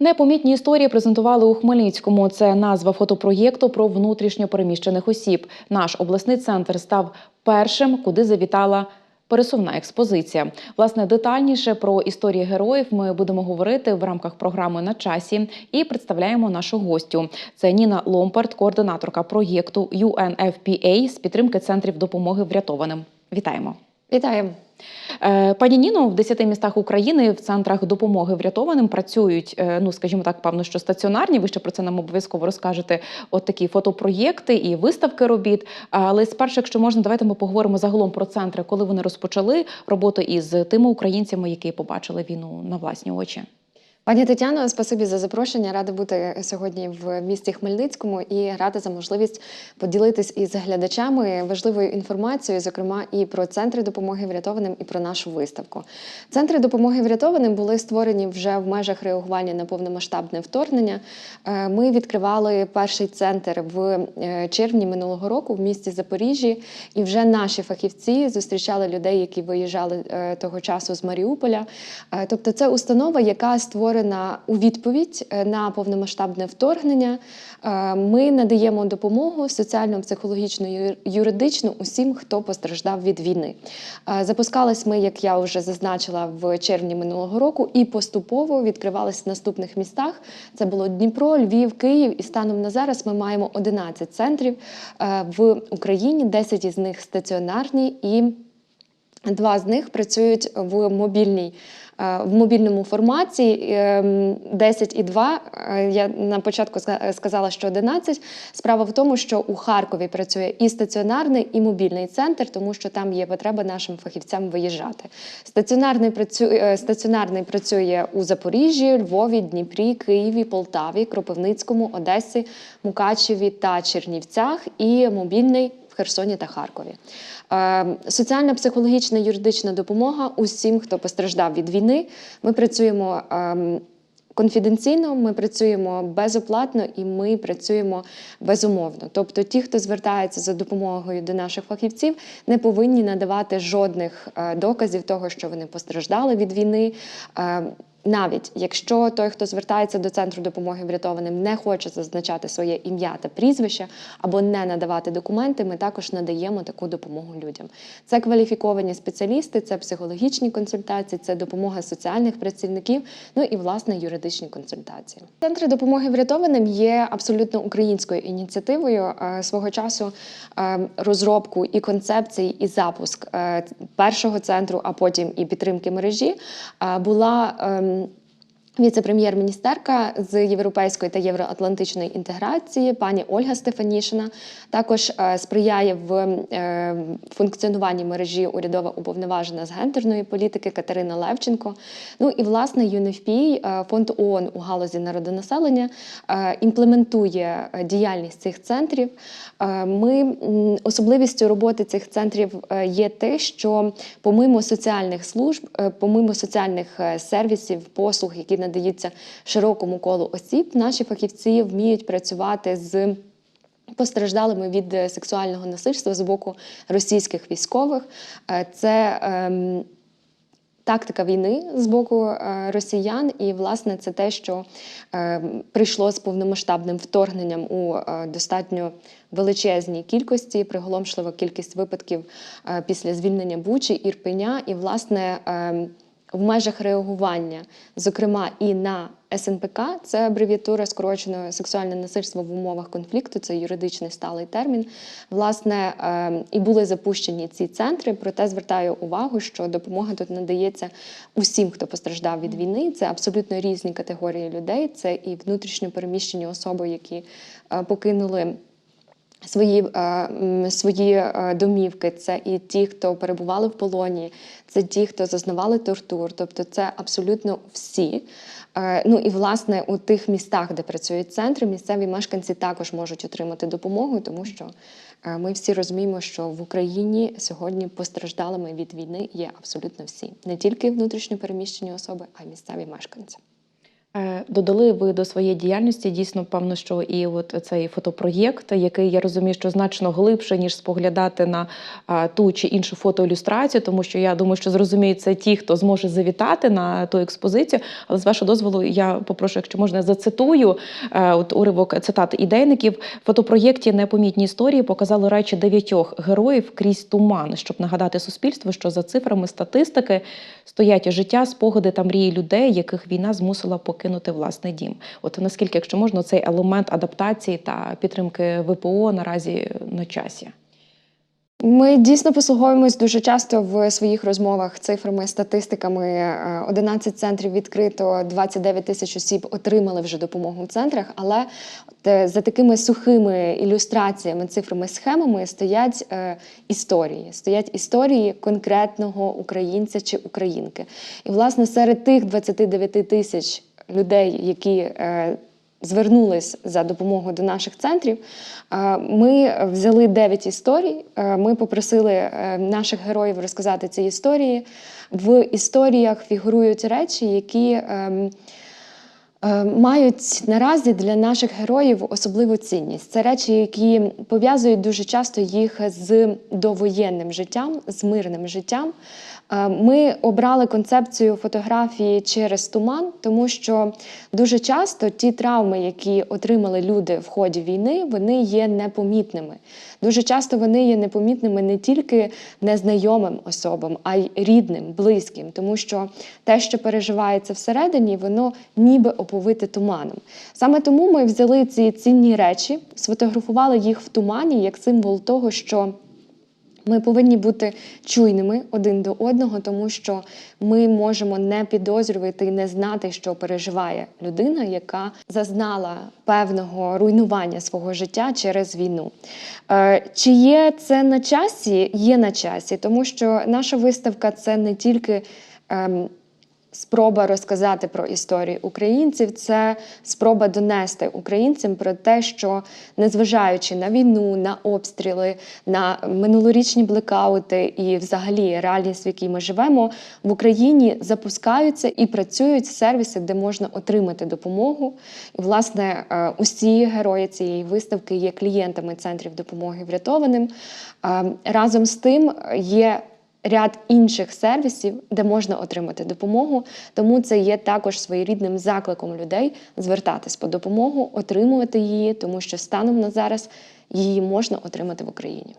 Непомітні історії презентували у Хмельницькому. Це назва фотопроєкту про внутрішньо переміщених осіб. Наш обласний центр став першим, куди завітала. Пересувна експозиція. Власне, детальніше про історії героїв ми будемо говорити в рамках програми на часі і представляємо нашу гостю. Це Ніна Ломпард, координаторка проєкту UNFPA з підтримки центрів допомоги врятованим. Вітаємо! Вітаю. Е, Пані Ніно, в 10 містах України в центрах допомоги врятованим працюють, е, ну скажімо так, певно, що стаціонарні. Ви ще про це нам обов'язково розкажете. От такі фотопроєкти і виставки робіт. Але спершу, якщо можна, давайте ми поговоримо загалом про центри, коли вони розпочали роботу із тими українцями, які побачили війну на власні очі. Пані Тетяно, спасибі за запрошення. Рада бути сьогодні в місті Хмельницькому і рада за можливість поділитись із глядачами важливою інформацією, зокрема і про центри допомоги врятованим, і про нашу виставку. Центри допомоги врятованим були створені вже в межах реагування на повномасштабне вторгнення. Е, Ми відкривали перший центр в е, червні минулого року в місті Запоріжжі, і вже наші фахівці зустрічали людей, які виїжджали е, того часу з Маріуполя. Тобто, це установа, яка створена у відповідь е, на повномасштабне вторгнення. Е, Ми надаємо допомогу соціально, психологічну, ю- юридичну усім, хто постраждав від війни. Е, Запускались ми, як я вже зазначила, в червні минулого року, і поступово відкривались в наступних містах. Це було Дніпро, Львів, Київ. І станом на зараз ми маємо 11 центрів в Україні, 10 із них стаціонарні і Два з них працюють в мобільній. Е, В мобільному форматі ем, 10 і 2. Е, Я на початку ска- сказала, що 11. Справа в тому, що у Харкові працює і стаціонарний, і мобільний центр, тому що там є потреба нашим фахівцям виїжджати. Стаціонарний працює, е, стаціонарний працює у Запоріжжі, Львові, Дніпрі, Києві, Полтаві, Кропивницькому, Одесі, Мукачеві та Чернівцях, і мобільний Херсоні та Харкові. Е, Соціальна, психологічна, юридична допомога усім, хто постраждав від війни. Ми працюємо. ем, Конфіденційно ми працюємо безоплатно і ми працюємо безумовно. Тобто, ті, хто звертається за допомогою до наших фахівців, не повинні надавати жодних е, доказів того, що вони постраждали від війни. Навіть якщо той, хто звертається до центру допомоги врятованим, не хоче зазначати своє ім'я та прізвище або не надавати документи, ми також надаємо таку допомогу людям. Це кваліфіковані спеціалісти, це психологічні консультації, це допомога соціальних працівників, ну і власне юридичні консультації. Центри допомоги врятованим є абсолютно українською ініціативою. Е, Свого часу е, розробку і концепції, і запуск е, першого центру, а потім і підтримки мережі була. Ем, Віце-прем'єр-міністерка з європейської та євроатлантичної інтеграції пані Ольга Стефанішина також е, сприяє в е, функціонуванні мережі урядова уповноважена з гендерної політики Катерина Левченко. Ну і власне UNFPA, е, фонд ООН у галузі народонаселення, імплементує діяльність цих центрів. Ми особливістю роботи цих центрів є те, що помимо соціальних служб, помимо соціальних сервісів, послуг, які надаються широкому колу осіб, наші фахівці вміють працювати з. Постраждалими від сексуального насильства з боку російських військових. Е, Це ем, тактика війни з боку е, росіян, і власне це те, що е, прийшло з повномасштабним вторгненням у е, достатньо величезній кількості, приголомшлива кількість випадків е, після звільнення Бучі, Ірпеня, і власне. е, в межах реагування, зокрема і на СНПК, це абревіатура скороченого сексуальне насильство в умовах конфлікту, це юридичний сталий термін. Власне, е, і були запущені ці центри. Проте звертаю увагу, що допомога тут надається усім, хто постраждав від війни. Це абсолютно різні категорії людей. Це і внутрішньо переміщені особи, які е, покинули свої, е, свої е, домівки, це і ті, хто перебували в полоні, це ті, хто зазнавали тортур, тобто це абсолютно всі. Е, Ну і власне у тих містах, де працюють центри, місцеві мешканці також можуть отримати допомогу, тому що ми всі розуміємо, що в Україні сьогодні постраждалими від війни є абсолютно всі, не тільки внутрішньо переміщені особи, а й місцеві мешканці. Е, Додали ви до своєї діяльності дійсно певно, що і от цей фотопроєкт, який я розумію, що значно глибше ніж споглядати на ту чи іншу фотоілюстрацію, тому що я думаю, що зрозуміють це ті, хто зможе завітати на ту експозицію. Але з вашого дозволу, я попрошу, якщо можна, зацитую е, от уривок цитат ідейників. Фотопроєкті Непомітні історії показали речі дев'ятьох героїв крізь туман, щоб нагадати суспільству, що за цифрами статистики стоять життя, спогади та мрії людей, яких війна змусила покинути власний дім. От наскільки, якщо можна, цей елемент адаптації та підтримки ВПО наразі на часі. Ми дійсно послуговуємось дуже часто в своїх розмовах цифрами, статистиками. Е, 11 центрів відкрито, 29 тисяч осіб отримали вже допомогу в центрах. Але за такими сухими ілюстраціями, цифрами, схемами стоять е, історії. Стоять історії конкретного українця чи українки. І власне серед тих 29 тисяч людей, які е, звернулись за допомогою до наших центрів. Ми взяли 9 історій. Ми попросили е, наших героїв розказати ці історії. В історіях фігурують речі, які ем, мають наразі для наших героїв особливу цінність. Це речі, які пов'язують дуже часто їх з довоєнним життям, з мирним життям. Е, Ми обрали концепцію фотографії через туман, тому що дуже часто ті травми, які отримали люди в ході війни, вони є непомітними. Дуже часто вони є непомітними не тільки незнайомим особам, а й рідним, близьким, тому що те, що переживається всередині, воно ніби оповите туманом. Саме тому ми взяли ці цінні речі, сфотографували їх в тумані як символ того, що. Ми повинні бути чуйними один до одного, тому що ми можемо не підозрювати і не знати, що переживає людина, яка зазнала певного руйнування свого життя через війну. Е, Чи є це на часі? Є на часі, тому що наша виставка це не тільки. Спроба розказати про історію українців це спроба донести українцям про те, що незважаючи на війну, на обстріли, на минулорічні блекаути і взагалі реальність, в якій ми живемо, в Україні запускаються і працюють сервіси, де можна отримати допомогу. І, власне, е, усі герої цієї виставки є клієнтами центрів допомоги врятованим. Е, Разом з тим є ряд інших сервісів, де можна отримати допомогу. Тому це є також своєрідним закликом людей звертатись по допомогу, отримувати її, тому що станом на зараз її можна отримати в Україні.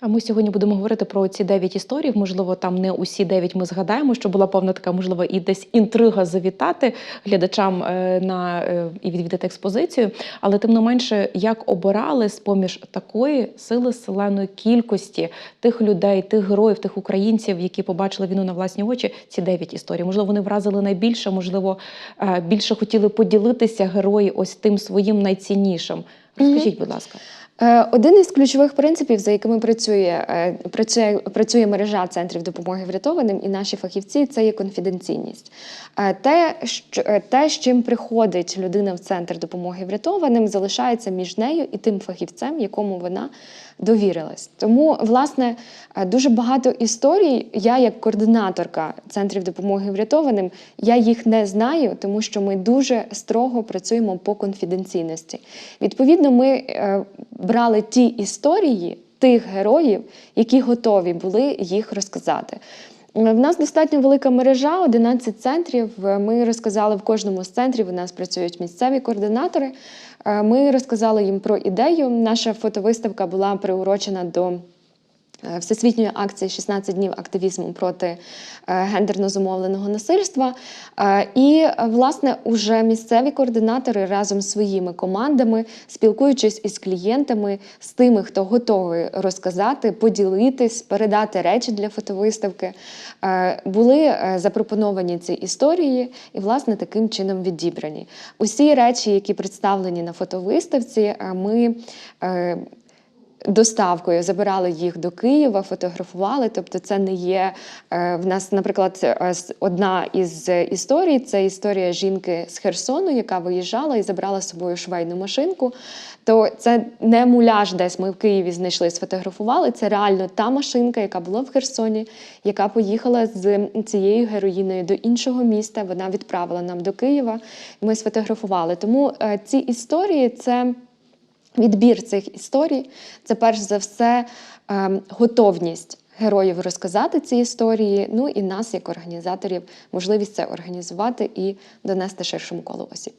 А ми сьогодні будемо говорити про ці дев'ять історій. Можливо, там не усі дев'ять ми згадаємо, що була певна така, можливо, і десь інтрига завітати глядачам е, на е, і відвідати експозицію. Але тим не менше, як обирали з поміж такої сили селеної кількості тих людей, тих героїв, тих українців, які побачили війну на власні очі, ці дев'ять історій. Можливо, вони вразили найбільше, можливо, е, більше хотіли поділитися герої ось тим своїм найціннішим. Розкажіть, будь ласка. Е, Один із ключових принципів, за якими працює, е, працює, працює мережа центрів допомоги врятованим і наші фахівці, це є конфіденційність. Е, Те, що, те, з чим приходить людина в центр допомоги врятованим, залишається між нею і тим фахівцем, якому вона довірилась. Тому, власне, дуже багато історій. Я, як координаторка центрів допомоги врятованим, я їх не знаю, тому що ми дуже строго працюємо по конфіденційності. Відповідно, ми е, брали ті історії тих героїв, які готові були їх розказати. В нас достатньо велика мережа, 11 центрів. Ми розказали в кожному з центрів. У нас працюють місцеві координатори. Е, Ми розказали їм про ідею. Наша фотовиставка була приурочена до всесвітньої акції «16 днів активізму проти е, гендерно зумовленого насильства. Е, І, е, власне, уже місцеві координатори разом з своїми командами, спілкуючись із клієнтами, з тими, хто готовий розказати, поділитись, передати речі для фотовиставки, е, були е, запропоновані ці історії і, власне, таким чином відібрані. Усі речі, які представлені на фотовиставці, е, ми. Доставкою забирали їх до Києва, фотографували. Тобто, це не є е, в нас, наприклад, е, одна із історій це історія жінки з Херсону, яка виїжджала і забрала з собою швейну машинку. То це не муляж, десь ми в Києві знайшли, сфотографували. Це реально та машинка, яка була в Херсоні, яка поїхала з цією героїною до іншого міста. Вона відправила нам до Києва. Ми сфотографували. Тому е, ці історії це. Відбір цих історій це перш за все ем, готовність героїв розказати ці історії. Ну і нас, як організаторів, можливість це організувати і донести ширшому колу осіб.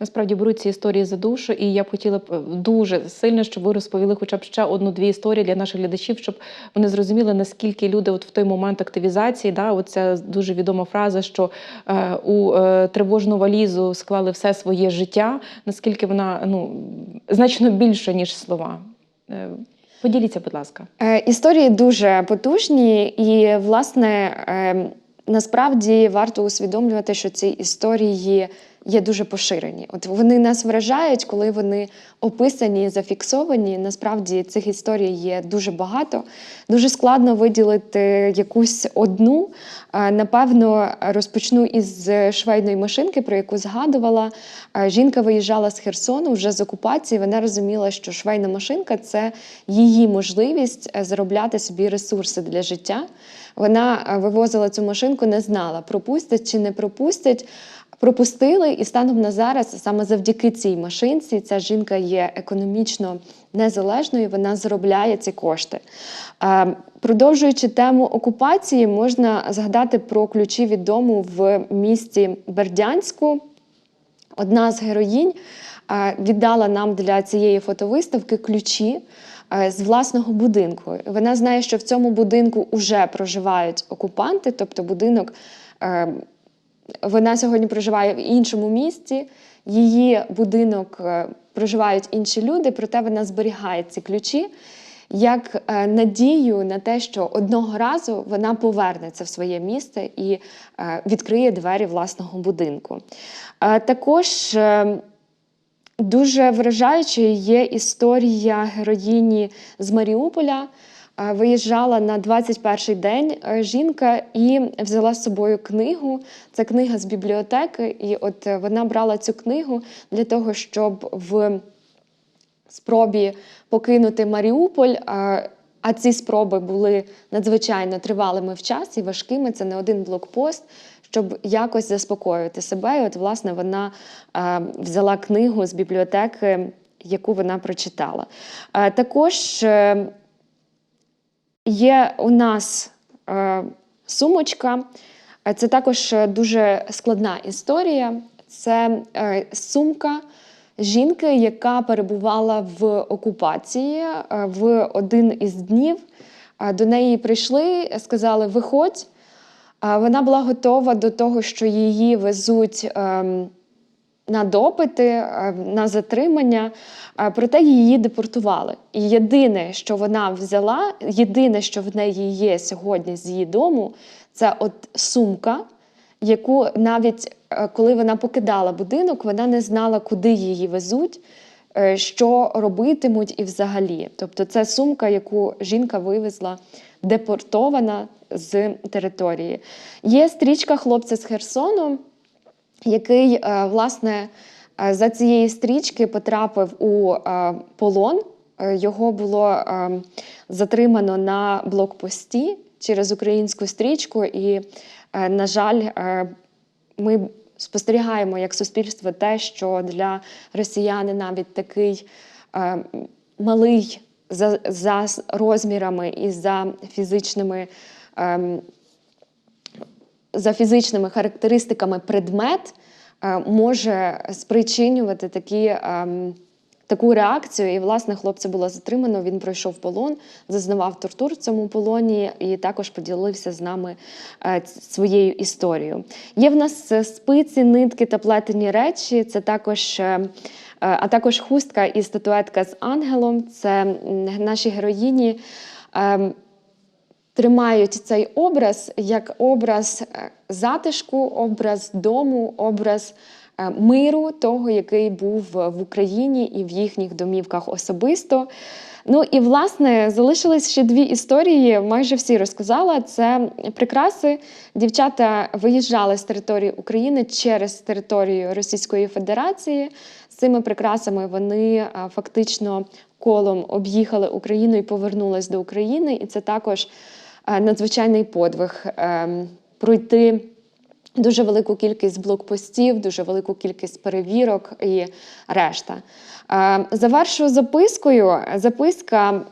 Насправді беруть ці історії за душу, і я б хотіла б е, дуже сильно, щоб ви розповіли хоча б ще одну-дві історії для наших глядачів, щоб вони зрозуміли, наскільки люди от в той момент активізації, да, оця дуже відома фраза, що е, у е, тривожну валізу склали все своє життя, наскільки вона ну, значно більше, ніж слова. Е, поділіться, будь ласка. Е, Історії дуже потужні, і, власне, е, насправді варто усвідомлювати, що ці історії є дуже поширені. От вони нас вражають, коли вони описані, зафіксовані. Насправді цих історій є дуже багато. Дуже складно виділити якусь одну. Напевно, розпочну із швейної машинки, про яку згадувала. Жінка виїжджала з Херсону вже з окупації. Вона розуміла, що швейна машинка це її можливість е, заробляти собі ресурси для життя. Вона е, вивозила цю машинку, не знала, пропустять чи не пропустять. Пропустили, і станом на зараз, саме завдяки цій машинці, ця жінка є економічно незалежною, вона заробляє ці кошти. Е, Продовжуючи тему окупації, можна згадати про ключі від дому в місті Бердянську. Одна з героїнь е, віддала нам для цієї фотовиставки ключі е, з власного будинку. Вона знає, що в цьому будинку вже проживають окупанти, тобто будинок. Вона сьогодні проживає в іншому місті, її будинок е, проживають інші люди, проте вона зберігає ці ключі як е, надію на те, що одного разу вона повернеться в своє місце і е, відкриє двері власного будинку. Також дуже вражаючою є історія героїні з Маріуполя. Виїжджала на 21-й день е, жінка і взяла з собою книгу. Це книга з бібліотеки, і от е, вона брала цю книгу для того, щоб в спробі покинути Маріуполь. а- ці спроби були надзвичайно тривалими в часі, важкими. Це не один блокпост, щоб якось заспокоювати себе. І от, власне, вона е, взяла книгу з бібліотеки, яку вона прочитала. Також є у нас е, сумочка. Е, Це також е, дуже складна історія. Це е, сумка жінки, яка перебувала в окупації е, в один із днів. Е, До неї прийшли, сказали: виходь. Вона була готова до того, що її везуть ем, на допити, е, на затримання, е, проте її депортували. І єдине, що вона взяла, єдине, що в неї є сьогодні з її дому, це от сумка, яку навіть е, коли вона покидала будинок, вона не знала, куди її везуть. Що робитимуть і взагалі. Тобто це сумка, яку жінка вивезла депортована з території. Є стрічка хлопця з Херсону, який, е, власне, е, за цієї стрічки потрапив у е, полон. Його було затримано на блокпості через українську стрічку, і, на жаль, ми спостерігаємо як суспільство те, що для росіяни навіть такий малий за, за розмірами і за фізичними. За фізичними характеристиками предмет е, може спричинювати такі, ем, таку реакцію. І, власне, хлопця було затримано, він пройшов полон, зазнавав тортур в цьому полоні і також поділився з нами е, своєю історією. Є в нас е, спиці, нитки та плетені речі. Це також. А також хустка і статуетка з ангелом. Це наші героїні ем, тримають цей образ як образ е, затишку, образ дому, образ е, миру, того, який був в Україні і в їхніх домівках особисто. Ну і власне залишились ще дві історії. Майже всі розказала. Це прикраси. Дівчата виїжджали з території України через територію Російської Федерації. З цими прикрасами вони фактично колом об'їхали Україну і повернулись до України. І це також е, надзвичайний подвиг ем, пройти. Дуже велику кількість блокпостів, дуже велику кількість перевірок і решта. Е, Завершу запискою. Записка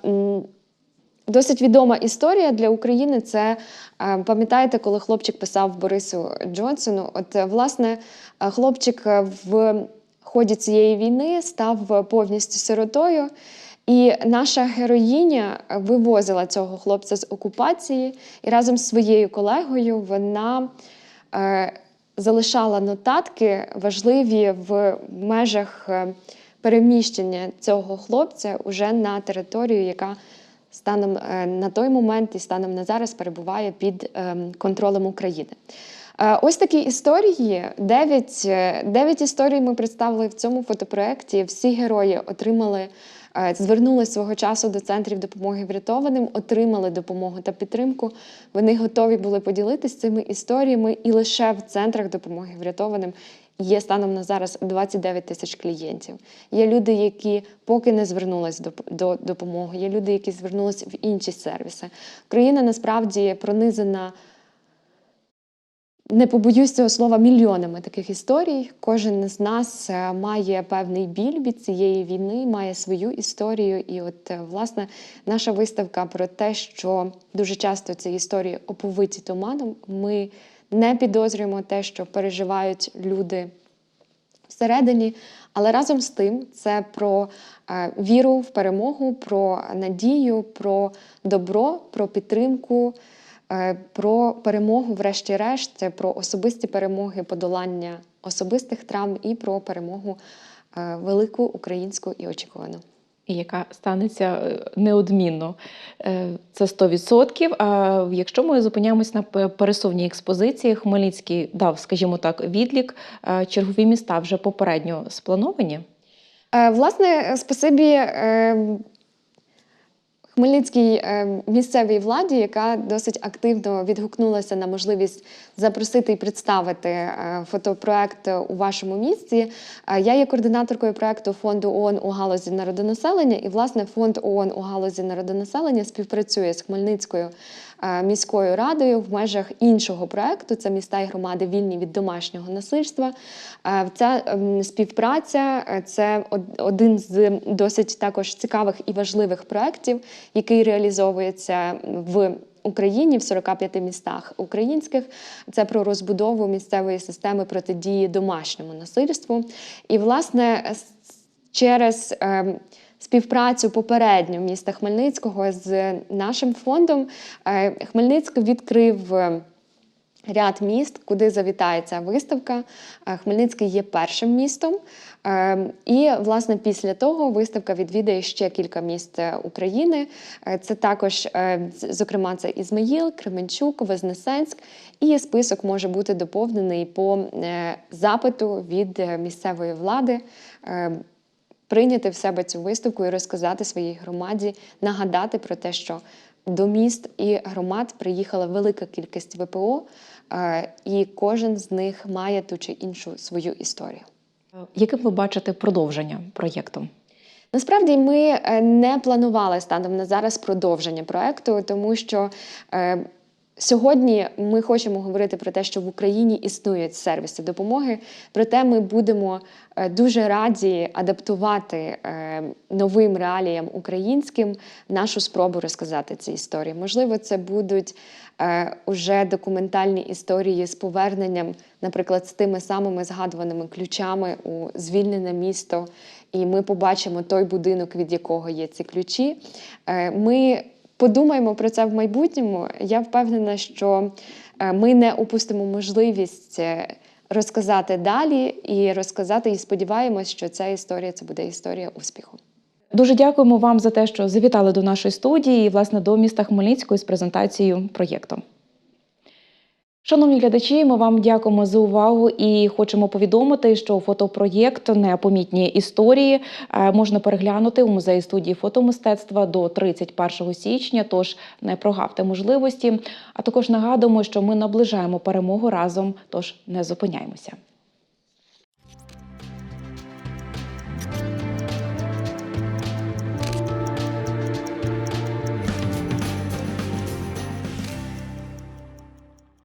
досить відома історія для України. Це е, пам'ятаєте, коли хлопчик писав Борису Джонсону? От, е, власне, е, хлопчик е, в ході цієї війни став повністю сиротою. І наша героїня вивозила цього хлопця з окупації, і разом з своєю колегою вона е, залишала нотатки важливі в межах е, переміщення цього хлопця уже на територію, яка станом е, на той момент і станом на зараз перебуває під е, контролем України. Е, Ось такі історії. Дев'ять, е, дев'ять історій ми представили в цьому фотопроекті. Всі герої отримали, е, звернули свого часу до центрів допомоги врятованим, отримали допомогу та підтримку. Вони готові були поділитися цими історіями, і лише в центрах допомоги врятованим є станом на зараз 29 тисяч клієнтів. Є люди, які поки не звернулись до, до допомоги, є люди, які звернулись в інші сервіси. Україна насправді пронизана. Не побоюсь цього слова мільйонами таких історій. Кожен з нас е, має певний біль від цієї війни, має свою історію. І, от, е, власне, наша виставка про те, що дуже часто ці історії оповиті туманом. Ми не підозрюємо те, що переживають люди всередині. Але разом з тим це про е, віру в перемогу, про надію, про добро, про підтримку, про перемогу, врешті-решт, про особисті перемоги, подолання особистих травм і про перемогу е, велику українську і очікувану. і яка станеться е, неодмінно. Е, Це 100%. А якщо ми зупиняємось на пересувній експозиції, Хмельницький дав, скажімо так, відлік. Е, Чергові міста вже попередньо сплановані. Е, Власне, спасибі е, Хмельницькій е, місцевій владі, яка досить активно відгукнулася на можливість запросити і представити е, фотопроект у вашому місті. Е, Я є координаторкою проекту фонду ООН у галузі народонаселення, і власне фонд ООН у галузі народонаселення співпрацює з Хмельницькою міською радою в межах іншого проекту. Це міста і громади вільні від домашнього насильства. Е, Ця ем, співпраця е, це один з досить також цікавих і важливих проєктів, який реалізовується в Україні в 45 містах українських. Це про розбудову місцевої системи протидії домашньому насильству. І, власне, через ем, співпрацю попередню міста Хмельницького з нашим фондом е, Хмельницьк відкрив. е, Ряд міст, куди завітає ця виставка. Е, Хмельницький є першим містом. І, власне, після того виставка відвідає ще кілька міст України. Це також, зокрема, це Ізмаїл, Кременчук, Вознесенськ. І список може бути доповнений по запиту від місцевої влади. Прийняти в себе цю виставку і розказати своїй громаді, нагадати про те, що до міст і громад приїхала велика кількість ВПО, е, і кожен з них має ту чи іншу свою історію. Яким ви бачите продовження проєкту? Насправді ми е, не планували станом на зараз продовження проекту, тому що е, сьогодні ми хочемо говорити про те, що в Україні існують сервіси допомоги. Проте ми будемо е, дуже раді адаптувати е, новим реаліям українським нашу спробу розказати ці історії. Можливо, це будуть е, уже документальні історії з поверненням, наприклад, з тими самими згадуваними ключами у звільнене місто, і ми побачимо той будинок, від якого є ці ключі. Ми подумаємо про це в майбутньому. Я впевнена, що е, ми не упустимо можливість. е, Розказати далі і розказати, і сподіваємось, що ця історія це буде історія успіху. Дуже дякуємо вам за те, що завітали до нашої студії власне до міста Хмельницького з презентацією проєкту. Шановні глядачі, ми вам дякуємо за увагу і хочемо повідомити, що фотопроєкт Непомітні історії е, можна переглянути у музеї студії фотомистецтва до 31 січня. Тож не прогавте можливості. А також нагадуємо, що ми наближаємо перемогу разом, тож не зупиняємося.